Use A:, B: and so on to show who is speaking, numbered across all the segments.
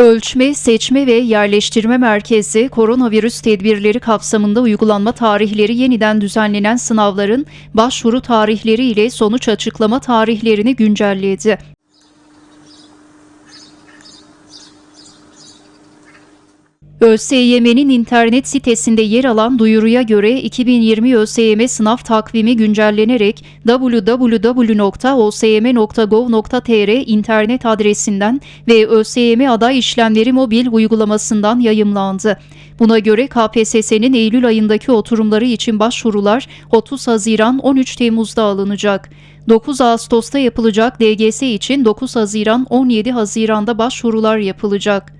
A: Ölçme, Seçme ve Yerleştirme Merkezi koronavirüs tedbirleri kapsamında uygulanma tarihleri yeniden düzenlenen sınavların başvuru tarihleri ile sonuç açıklama tarihlerini güncelledi. ÖSYM'nin internet sitesinde yer alan duyuruya göre 2020 ÖSYM sınav takvimi güncellenerek www.osym.gov.tr internet adresinden ve ÖSYM aday işlemleri mobil uygulamasından yayımlandı. Buna göre KPSS'nin Eylül ayındaki oturumları için başvurular 30 Haziran 13 Temmuz'da alınacak. 9 Ağustos'ta yapılacak DGS için 9 Haziran 17 Haziran'da başvurular yapılacak.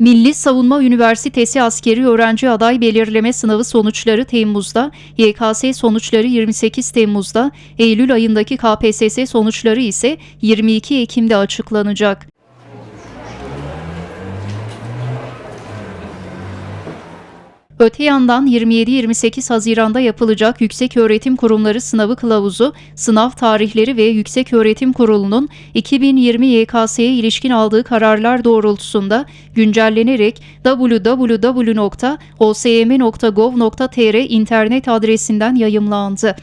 A: Milli Savunma Üniversitesi askeri öğrenci aday belirleme sınavı sonuçları Temmuz'da, YKS sonuçları 28 Temmuz'da, Eylül ayındaki KPSS sonuçları ise 22 Ekim'de açıklanacak. Öte yandan 27-28 Haziran'da yapılacak Yükseköğretim Kurumları Sınavı Kılavuzu, sınav tarihleri ve Yükseköğretim Kurulu'nun 2020 YKS'ye ilişkin aldığı kararlar doğrultusunda güncellenerek www.osym.gov.tr internet adresinden yayımlandı.